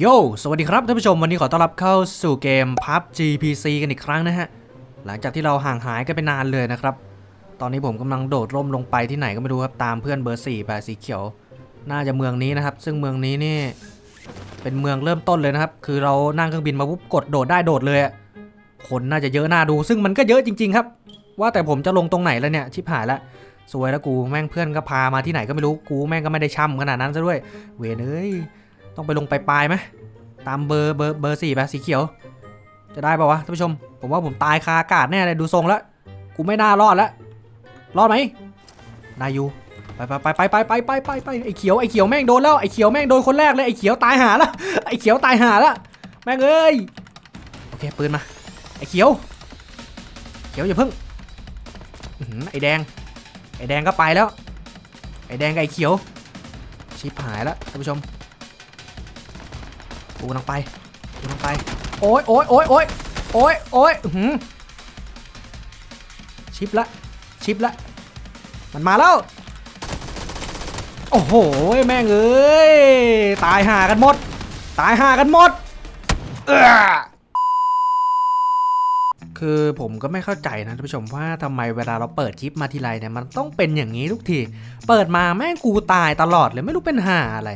โย สวัสดีครับท่านผู้ชม วันนี้ขอต้อนรับเข้าสู่เกม PUBG PC กันอีกครั้งนะฮะ หลังจากที่เราห่างหายกันไปนานเลยนะครับ ตอนนี้ผมกำลังโดดร่มลงไปที่ไหนก็ไม่รู้ครับ ตามเพื่อนเบอร์4แบบสีเขียว น่าจะเมืองนี้นะครับ ซึ่งเมืองนี้นี่ เป็นเมืองเริ่มต้นเลยนะครับ คือเรานั่งเครื่องบินมาปุ๊บกดโดดได้โดดเลยคนน่าจะเยอะน่าดู ซึ่งมันก็เยอะจริง ๆ ครับ ว่าแต่ผมจะลงตรงไหนแล้วเนี่ย ชิบหายละสวยแล้วกูแม่งเพื่อนก็พามาที่ไหนก็ไม่รู้ กูแม่งก็ไม่ได้ช่ำขนาดนั้นซะด้วย เวนเอ้ย ต้องไปลงไปปลายไหมตามเบอร์เบอร์เบอร์สี่ไปสีเขียว จะได้ป่าวะท่านผู้ชม ผมว่าผมตายคาอากาศแน่เลยดูทรงแล้วกูไม่น่ารอดแล้วรอดไหมได้อยู่ไปไปไปไปไปไปไปไปไอ้เขียวไอ้เขียวแม่งโดนแล้วไอ้เขียวแม่งโดนคนแรกเลยไอ้เขียวตายหาล้วไอ้เขียวตายหาล้วแม่งเอ้ยโอเคปืนมาไอ้เขียว เขียวอย่าเพิ่งไอ้แดง ไอ้แดงก็ไปแล้ว ไอ้แดงกับไอ้เขียวชิบหายแล้วท่านผู้ชม กูกำลังไปกูกำลังไป โอ้ยโอ้ยโอ้ยโอ้ยโอ้ยโอ้ยหือชิปละ ชิปละ มันมาแล้ว โอ้โห แม่งเอ้ย ตายห่ากันหมด ตายห่ากันหมด เออคือผมก็ไม่เข้าใจนะท่านผู้ชมว่าทำไมเวลาเราเปิดคลิปมาทีไรเนี่ยมันต้องเป็นอย่างนี้ทุกที เปิดมาแม่งกูตายตลอดเลยไม่รู้เป็นห่าอะไร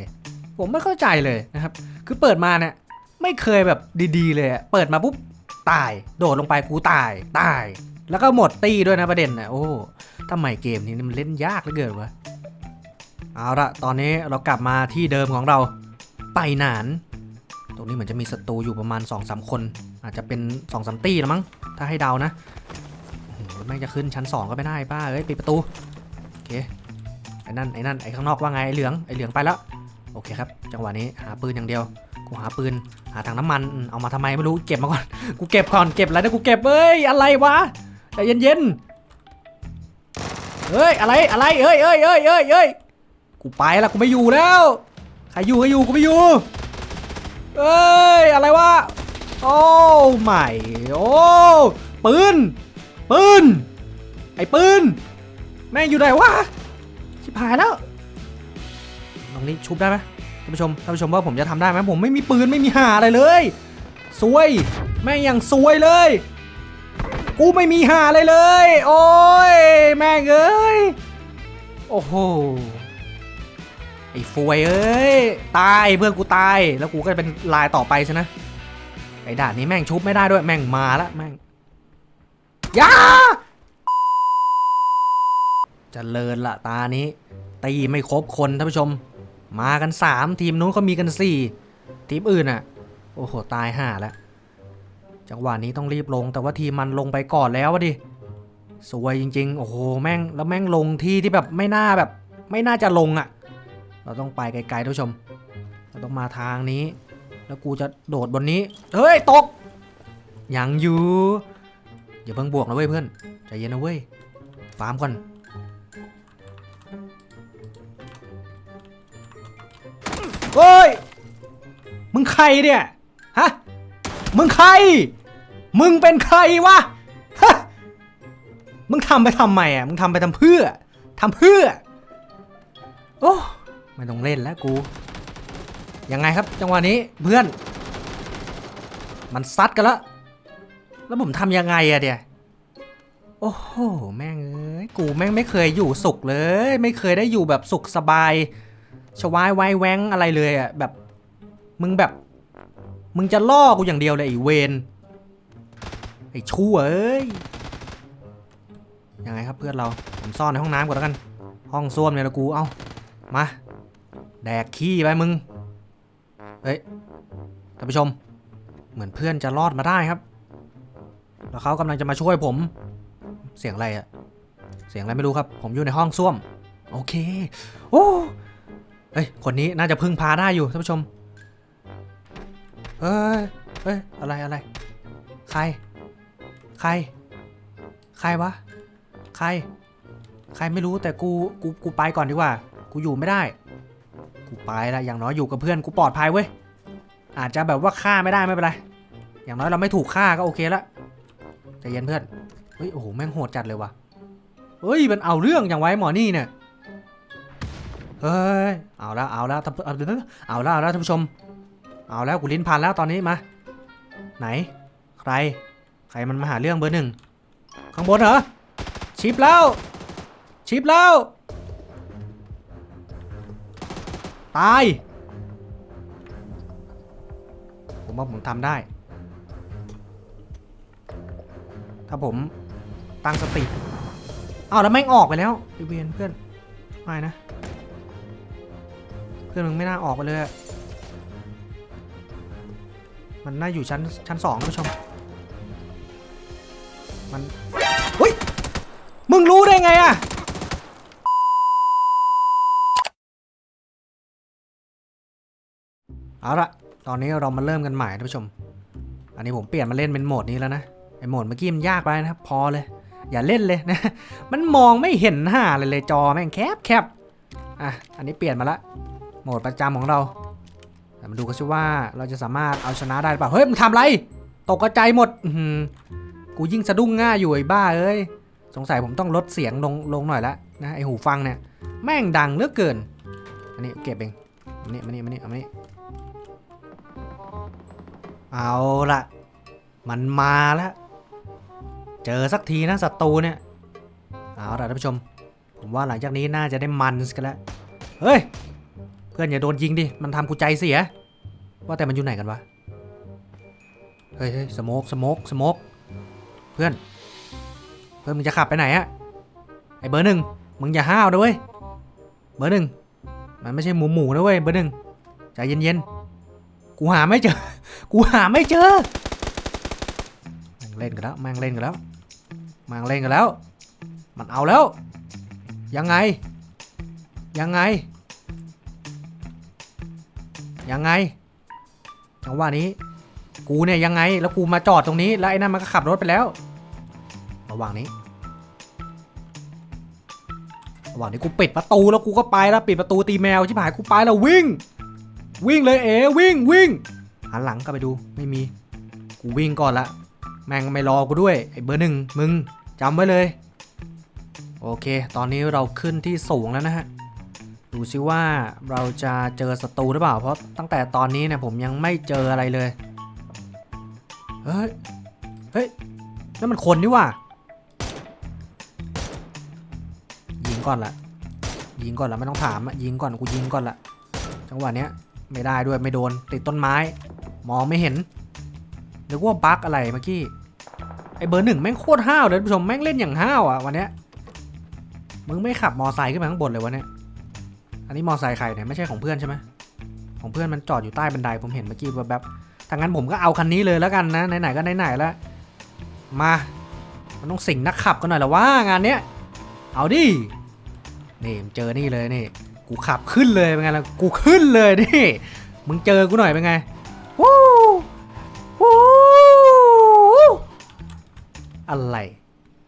ผมไม่เข้าใจเลยนะครับ คือเปิดมาเนี่ยไม่เคยแบบดีๆ เลยอะเปิดมาปุ๊บตาย โดดลงไปกูตายตาย แล้วก็หมดตีด้วยนะประเด็นนะโอ้ทำไมเกมนี้มันเล่นยากเหลือเกินวะเอาละตอนนี้เรากลับมาที่เดิมของเราไปหนาน ตรงนี้เหมือนจะมีศัตรูอยู่ประมาณ2อสคน อาจจะเป็น2อสตีละมั้งถ้าให้เดานะโอ้โหแม่จะขึ้นชั้น 2 ก็ไม่ได้ป้าเอ้ยปิดประตูโอเคไอ้นั่นไอ้นั่นไอ้ข้างนอกว่าไงไอ้เหลืองไอ้เหลืองไปแล้ว โอเคครับ จังหวะนี้หาปืนอย่างเดียว กูหาปืน หาถังน้ำมันเอามาทำไมไม่รู้ เก็บมาก่อน กูเก็บก่อน เก็บอะไรนะกูเก็บเอ้ย อะไรวะใจเย็นๆเฮ้ย อะไร อะไรเอ้ยเอ้ยเอ้ยเอ้ยเอ้ยกูไปละกูไม่อยู่แล้ว ใครอยู่ใครอยู่กูไม่อยู่เอ้ย อะไรวะ โอ้ใหม่ โอ้ ปืน ปืน ไอ้ปืน แม่งอยู่ไหนวะ ชิบหายแล้ว รงนี้ชุบได้ไหมท่านผู้ชมท่านผู้ชมว่าผมจะทำได้ไหมผมไม่มีปืนไม่มีหาอะไรเลยซวยแม่งอย่างซวยเลย กูไม่มีหาอะไรเลย โอ้ยแม่งเอ้ยโอ้โหไอ้ฟวยเอ้ยตายเพื่อนกูตายแล้วกูก็จะเป็นลายต่อไปใช่นะไอ้ด่านนี้แม่งชุบไม่ได้ด้วยแม่งมาละแม่งยาจะเลินละตานี้ตีไม่ครบคนท่านผู้ชม มากัน 3 ทีมนู้นเขามีกัน 4 ทีมอื่นอะ โอ้โห ตายห่าแล้ว จังหวะนี้ต้องรีบลง แต่ว่าทีมมันลงไปก่อนแล้ววะดิ สวยจริง ๆ โอ้โห แม่ง แล้วแม่งลงที่ที่แบบไม่น่าแบบ ไม่น่าจะลงอะ เราต้องไปไกลๆท่านผู้ชม เราต้องมาทางนี้ แล้วกูจะโดดบนนี้ เฮ้ย ตก ยังอยู่ อย่าเพิ่งบวกนะเว้ยเพื่อน ใจเย็นนะเว้ย ฟาร์มก่อน เฮ้ย มึงใครเนี่ย ฮะ มึงใคร มึงเป็นใครวะ ฮะ มึงทำไปทำไมอะ มึงทำไปทำเพื่อทำเพื่อ โอ้ไม่ต้องเล่นแล้วกู ยังไงครับจังหวะนี้เพื่อน มันซัดกันแล้ว แล้วผมทำยังไงอะเดี๋ยโอ้โห แม่งเอ้ย กูแม่งไม่เคยอยู่สุขเลย ไม่เคยได้อยู่แบบสุขสบาย ชวายไวายแว้งอะไรเลยอะแบบ มึงแบบ มึงจะล่อกูอย่างเดียวเลยไอ้เวนไอ้ชั่วเอ้ยยังไงครับเพื่อนเราผมซ่อนในห้องน้ำก่อนแล้วกัน ห้องส้วมเนี่ยละกู เอ้ามา แดกขี้ไปมึงเฮ้ยท่านผู้ชม เหมือนเพื่อนจะรอดมาได้ครับ แล้วเขากำลังจะมาช่วยผม เสียงอะไรอะเสียงอะไรไม่รู้ครับ ผมอยู่ในห้องส้วม โอเค โอ้ เฮ้ย คนนี้น่าจะพึ่งพาได้อยู่ท่านผู้ชม เฮ้ย เฮ้ย อะไรอะไร ใคร ใคร ใครวะ ใคร ใครไม่รู้แต่กู กู กูไปก่อนดีกว่า กูอยู่ไม่ได้ กูไปละอย่างน้อยอยู่กับเพื่อน กูปลอดภัยเว้ย อาจจะแบบว่าฆ่าไม่ได้ไม่เป็นไร อย่างน้อยเราไม่ถูกฆ่าก็โอเคละใจเย็นเพื่อน เฮ้ย โอ้โห แม่งโหดจัดเลยว่ะ เฮ้ย มันเอาเรื่องอย่างไว้หมอนี่เนี่ย เฮ้ยเอาละเอาละเอาละเอาละเอาละท่านผู้ชม เอาแล้วกูลิ้นพันแล้วตอนนี้มา ไหน ใคร ใครมันมาหาเรื่องเบอร์หนึ่ง ข้างบนเหรอ ชิปแล้ว ชิปแล้ว ตาย ผมว่าผมทำได้ ถ้าผมตั้งสติอ้าวแล้วแม่งออกไปแล้วไอเวียนเพื่อน ไม่นะ เพื่อนมึงไม่น่าออกไปเลยมันน่าอยู่ชั้นชั้นสองท่านผู้ชม มันเฮ้ย มึงรู้ได้ไงอะเอาละตอนนี้เรามาเริ่มกันใหม่ท่านผู้ชม อันนี้ผมเปลี่ยนมาเล่นเป็นโหมดนี้แล้วนะ ไอโหมดเมื่อกี้มันยากไปนะครับ พอเลย อย่าเล่นเลยนะ มันมองไม่เห็นหน้าเลยเลยจอแม่งแคบแคบอะ อันนี้เปลี่ยนมาละ โหมดประจำของเราแต่มาดูกันซิว่าเราจะสามารถเอาชนะได้หรือเปล่า เฮ้ยมึงทำไร ตกกระจายหมดกูยิ่งสะดุ้งง่ายอยู่ไอ้บ้าเอ้ย สงสัยผมต้องลดเสียงลงลงหน่อยละนะไอหูฟังเนี่ย แม่งดังเหลือเกิน อันนี้เก็บเองมานี่มานี่มานี่เอามานี่เอาละมันมาแล้วเจอสักทีนะศัตรูเนี่ย เอาละท่านผู้ชม ผมว่าหลังจากนี้น่าจะได้มันกันแล้ว เฮ้ย พื่อนอย่าโดนยิงดิ มันทำกูใจเสีย ว่าแต่มันอยู่ไหนกันวะเฮ้ยเฮ้ยสโมกสโมกสโมกเพื่อน เพื่อนมึงจะขับไปไหนอะไอเบอร์หนึ่งมึงอย่าห้าวนะเว้ย เบอร์หนึ่งมันไม่ใช่หมูหมูนะเว้ยเบอร์หนึ่งใจเย็นๆ กูหาไม่เจอ กูหาไม่เจอแม่งเล่นกันแล้วแม่งเล่นกันแล้วแม่งเล่นกันแล้ว มันเอาแล้ว ยังไง ยังไง ยังไงจังหวะนี้ กูเนี่ยยังไง แล้วกูมาจอดตรงนี้ แล้วไอ้นั่นมันก็ขับรถไปแล้ว ระหว่างนี้ ระหว่างนี้กูปิดประตูแล้วกูก็ไปแล้วปิดประตูตีแมวชิบหายกูไปแล้ววิ่ง วิ่งเลยเอ๋วิ่งวิ่งหันหลังกลับไปดูไม่มี กูวิ่งก่อนละ แม่งไม่รอกูด้วยไอ้เบอร์หนึ่งมึงจำไว้เลย โอเค ตอนนี้เราขึ้นที่สูงแล้วนะฮะ ดูซิว่าเราจะเจอศัตรูหรือเปล่า เพราะตั้งแต่ตอนนี้เนี่ยผมยังไม่เจออะไรเลย เฮ้ย เฮ้ยนั่นมันคนนี่ว่ายิงก่อนละยิงก่อนละไม่ต้องถามอะยิงก่อนกูยิงก่อนละจังหวะเนี้ยไม่ได้ด้วยไม่โดนติดต้นไม้ มองไม่เห็นนึกว่าบั๊กอะไรเมื่อกี้ไอเบอร์หนึ่งแม่งโคตรห้าวเลยผู้ชมแม่งเล่นอย่างห้าวอะวันเนี้ยมึงไม่ขับมอไซค์ขึ้นมาข้างบนเลยวะเนี่ย อันนี้มอไซค์ใครเนี่ยไม่ใช่ของเพื่อนใช่ไหมของเพื่อนมันจอดอยู่ใต้บันไดผมเห็นเมื่อกี้แบบถ้างั้นผมก็เอาคันนี้เลยแล้วกันนะไหนๆก็ไหนๆแล้วมา มันต้องสิงนักขับกันหน่อยละว่างานเนี้ยเอาดินี่เจอนี่เลยนี่กูขับขึ้นเลยเป็นไงล่ะกูขึ้นเลยนี่มึงเจอกูหน่อยเป็นไงวู้วู้อะไร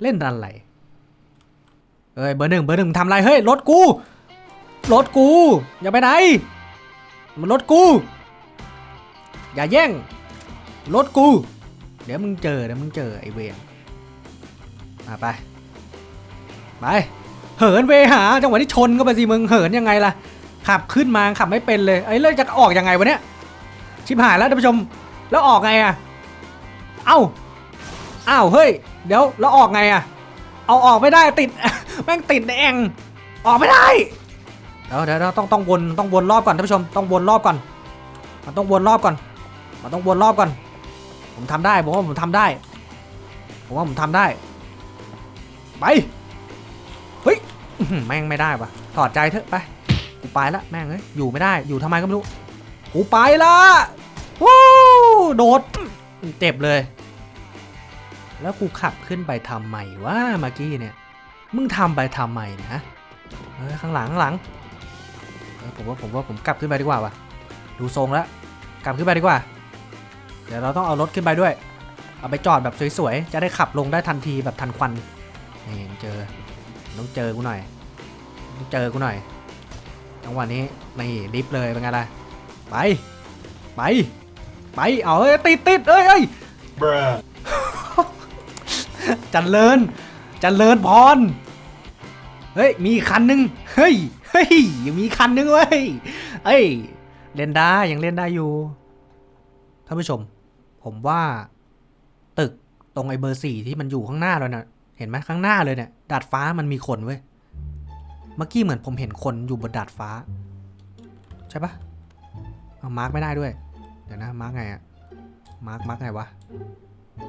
เล่นอะไรเอ้ยเบอร์หนึ่งเบอร์หนึ่งมึงทำอะไรเฮ้ยรถกู รถกู อย่าไปไหน มันรถกู อย่าแย่ง รถกู เดี๋ยวมึงเจอเดี๋ยวมึงเจอไอเวนมาไป ไป เหินไปหาจังหวะที่ชนก็ไปสิมึงเหินยังไงล่ะ ขับขึ้นมาขับไม่เป็นเลยไอ้เรื่องจะออกยังไงวะเนี่ยชิบหายแล้วท่านผู้ชม แล้วออกไงอะเอ้าเอ้าเฮ้ย เดี๋ยวแล้วออกไงอะเอาออกไม่ได้ติดแม่งติดในแองออกไม่ได้ ดี๋ยวเดี๋ยวเดี๋ยวต้องต้องวนต้องวนรอบก่อนท่านผู้ชมต้องวนรอบก่อน มันต้องวนรอบก่อน มันต้องวนรอบก่อน ผมทำได้ผมว่าผมทำได้ ผมว่าผมทำได้ ไปเฮ้ยแม่งไม่ได้ปะถอดใจเถอะไปกูไปละแม่งเอ้ยอยู่ไม่ได้อยู่ทำไมก็ไม่รู้กูไปละวู้โดดเจ็บเลย แล้วกูขับขึ้นไปทำไมวะเมื่อกี้เนี่ยมึงทำไปทำไมนะเออข้างหลังข้างหลัง ผมว่าผมว่าผมกลับขึ้นไปดีกว่าวะดูทรงแล้วกลับขึ้นไปดีกว่า เดี๋ยวเราต้องเอารถขึ้นไปด้วย เอาไปจอดแบบสวยๆ จะได้ขับลงได้ทันทีแบบทันควันนี่เจอต้องเจอกูหน่อยต้องเจอกูหน่อยจังหวะนี้นี่ลิฟเลยเป็นไงล่ะไปไปไปเอาเอ้ยติดติดเอ้ยเอ้ยจันเลินจันเลินพรเฮ้ยมีคันนึงเฮ้ย เฮ้ยยังมีคันนึงเว้ยเอ้ยเล่นได้ยังเล่นได้อยู่ท่านผู้ชม ผมว่า ตึกตรงไอ้เบอร์สี่ที่มันอยู่ข้างหน้าเราเนี่ยเห็นไหมข้างหน้าเลยเนี่ยดาดฟ้ามันมีคนเว้ยเมื่อกี้เหมือนผมเห็นคนอยู่บนดาดฟ้า ใช่ปะเอามาร์กไม่ได้ด้วย เดี๋ยวนะมาร์กไงอะมาร์กมาร์กไงวะ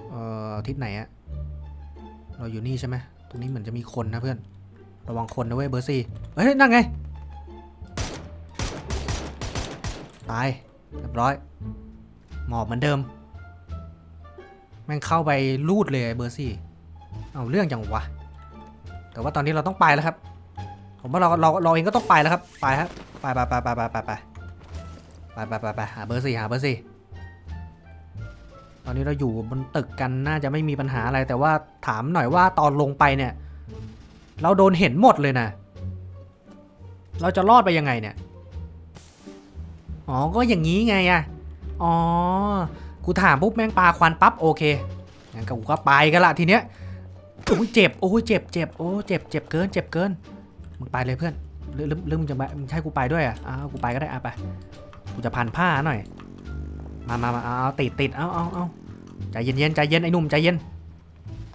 เอ่อทิศไหนอะเราอยู่นี่ใช่ไหมตรงนี้เหมือนจะมีคนนะเพื่อน ระวังคนนะเว้ยเบอร์สี่เฮ้ยนั่นไง ตายเรียบร้อย หมอบเหมือนเดิม แม่งเข้าไปลูดเลยเบอร์สี่ เอาเรื่องจังวะ แต่ว่าตอนนี้เราต้องไปแล้วครับ ผมว่าเราเราเราเองก็ต้องไปแล้วครับ ไปครับ ไปไปไปไปไปไปไปไปไปไปหาเบอร์สี่หาเบอร์สี่ตอนนี้เราอยู่บนตึกกันน่าจะไม่มีปัญหาอะไรแต่ว่าถามหน่อยว่าตอนลงไปเนี่ย เราโดนเห็นหมดเลยนะ เราจะรอดไปยังไงเนี่ย อ๋อ ก็อย่างนี้ไงอะอ๋อ กูถามปุ๊บแม่งปลาควันปั๊บโอเค งั้นกูก็ไปกันละทีเนี้ย โอ้ยเจ็บ โอ้ยเจ็บเจ็บโอ้เจ็บเจ็บเกิน เจ็บเกิน มึงไปเลยเพื่อนหรือหรือมึงจะไปมึงใช่กูไปด้วยอะอ้าวกูไปก็ได้อะไป กูจะพันผ้าหน่อย มามามาเอาเอาติดติดเอาเอาเอาใจเย็นเย็นใจเย็นไอ้หนุ่มใจเย็น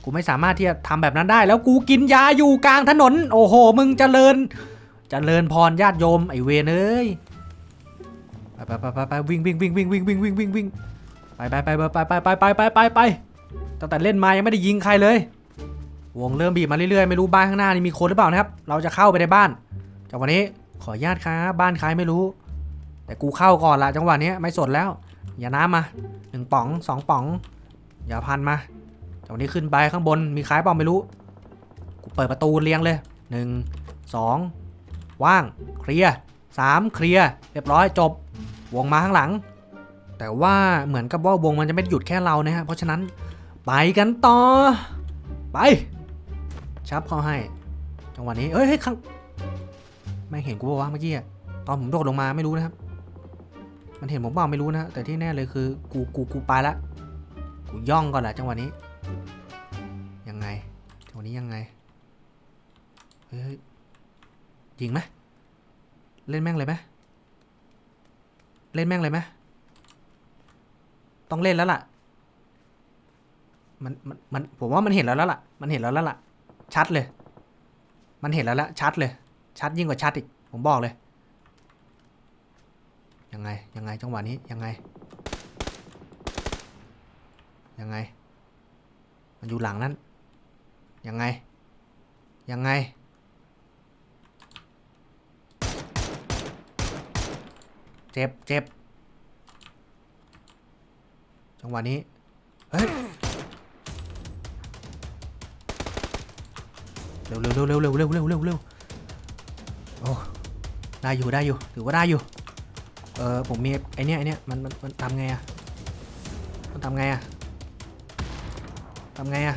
กูไม่สามารถที่จะทำแบบนั้นได้ แล้วกูกินยาอยู่กลางถนน โอ้โห มึงเจริญเจริญพรญาติโยมไอเวนเอ้ยไปไปไปไปไปวิ่งวิ่งวิ่งวิ่งวิ่งวิ่งวิ่งวิ่งวิ่งไปไปไปไปไปไปไปไปไปไปตั้งแต่เล่นมายังไม่ได้ยิงใครเลย วงเริ่มบีบมาเรื่อยๆไม่รู้บ้านข้างหน้านี่มีคนหรือเปล่านะครับ เราจะเข้าไปในบ้านจากวันนี้ขออนุญาตครับบ้านใครไม่รู้ แต่กูเข้าก่อนละจังหวะนี้ไม่สนแล้ว อย่าน้ำมาหนึ่งป๋องสองป๋อง อย่าพันมา จากวันนี้ขึ้นไปข้างบนมีใครเปล่าไม่รู้ กูเปิดประตูเรียงเลยหนึ่งสองว่าง เคลียร์สามเคลียร์เรียบร้อยจบ วงมาข้างหลัง แต่ว่าเหมือนกับว่าวงมันจะไม่หยุดแค่เรานะฮะเพราะฉะนั้นไปกันต่อ ไปชับเข้าให้ จังหวะนี้เอ้ยเฮ้ยข้างไม่เห็นกูบอกว่าเมื่อกี้ตอนผมโดดลงมาไม่รู้นะครับ มันเห็นผมเปล่าไม่รู้นะแต่ที่แน่เลยคือ กูกูกูไปละกูย่องก่อนแหละจังหวะนี้ นี้ยังไง เฮ้ยยิงไหมเล่นแม่งเลยไหมเล่นแม่งเลยไหมต้องเล่นแล้วล่ะ มันมันมันผมว่ามันเห็นแล้วแล้วล่ะ มันเห็นแล้วแล้วล่ะ ชัดเลย มันเห็นแล้วละชัดเลย ชัดยิ่งกว่าชัดอีก ผมบอกเลย ยังไง ยังไงจังหวะนี้ยังไง ยังไง มันอยู่หลังนั้น ยังไง ยังไง เจ็บเจ็บจังหวะนี้ เฮ้ยเร็วเร็วเร็วเร็วเร็วเร็วเร็วเร็วเร็วโอ้ได้อยู่ได้อยู่ถือว่าได้อยู่ เออผมมีไอเนี้ยไอเนี้ยมันมันมันทำไงอะมันทำไงอะทำไงอะ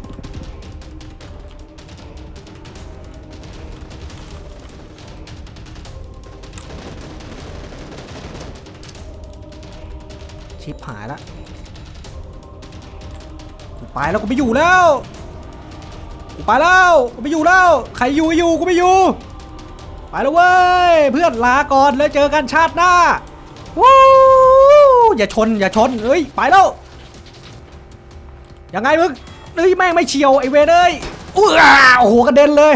ชิบหายละกูไปแล้วกูไม่อยู่แล้วกูไปแล้วกูไม่อยู่แล้วใครอยู่อยู่กูไม่อยู่ ไปแล้วเว้ยเพื่อนลาก่อนแล้วเจอกันชาติหน้าวู้อย่าชนอย่าชนเอ้ยไปแล้วยังไงมึงเอ้ยแม่งไม่เฉียวไอเวเอ้ยอู้าโอ้โหกระเด็นเลย